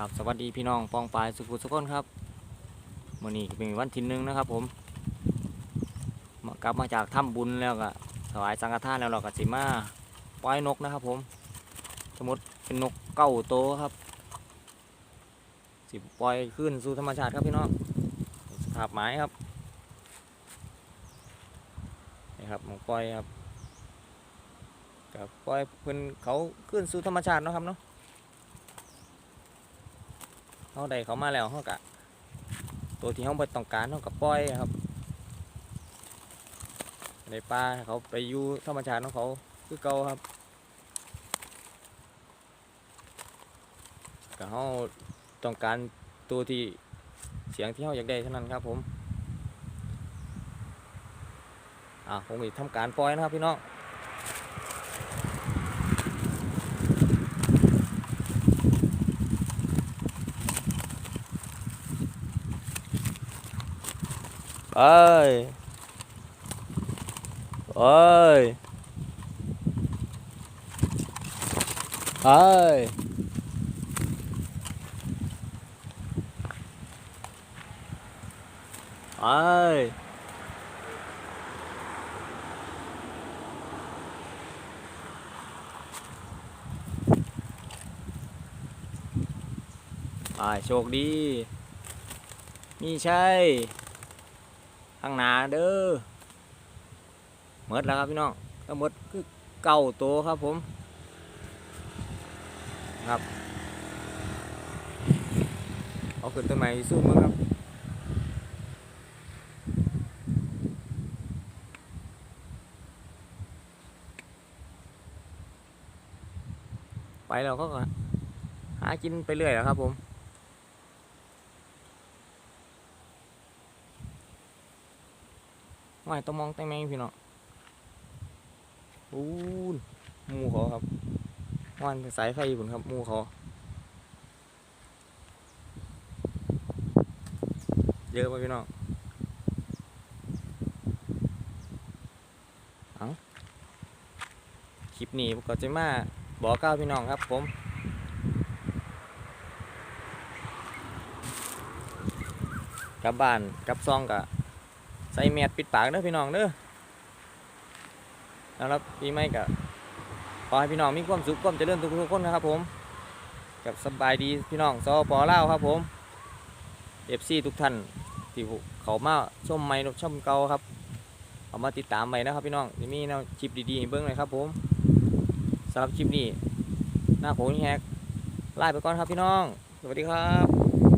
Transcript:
สวัสดีพี่น้องปองปลายสุขุสุขนครับวันนี้เป็นวันที่หนึ่งนะครับ ผมมากลับมาจากถ้ำบุญแล้วก็ถวายสังฆทานแล้วเราก็สิมาปล่อยนกนะครับ ผม สมมติเป็นนกเก้าโตวครับ สิปล่อยขึ้นสู่ธรรมชาติครับพี่น้องสภาพไม้ครับนี่ครับมปล่อยครับกับปล่อยเพิ่นเขาขึ้นสู่ธรรมชาติเนาะครับเนาะ เขาได้เขามาแล้วเขากะตัวที่เขาไปต้องการเขากับปล่อยครับ ในป่าเขาไปอยู่ธรรมชาติของเขาคือเก่าครับก็เขาต้องการตัวที่เสียงที่เขาอยากได้เท่านั้นครับผมอ่าผมจะทำการปล่อยนะครับพี่น้อง เอ้ยเอ้ยเอ้ยเอ้ยอ่าโชคดีนี่ใช่ ข้างหน้าเด้อหมดแล้วครับพี่น้องก็หมดคือเก่าโตครับผมครับเอาขึ้นต้นไม้สู้มึงครับไปแล้วก็หากินไปเรื่อยแล้วครับผม ไม่ต้องมองแต่แมงพี่น้องอู้นหมูเขาครับว่านสายไฟผุนครับหมูเขาเยอะไปพี่น้องเอาคลิปนี้ก็จะมาบอกก้าวพี่น้องครับผมกลับบ้านกลับซองกะ ใส่แมสปิดปากเด้อพี่น้องเด้อแล้วรับปีใหม่ก็ขอให้พี่น้องมีความสุขความเจริญทุกทุกๆคนนะครับผม กับสบายดีพี่น้องสปลาครับผมเอฟซีทุกท่านที่เขามาชมใหม่ชมเก่าครับเอามาติดตามใหม่นะครับพี่น้องจะมีแนวคลิปดีๆเบิ้องเลยครับผมสำหรับคลิปนี้หน้าผมนี่แฮกไล่ไปก่อนครับพี่น้อง สวัสดีครับ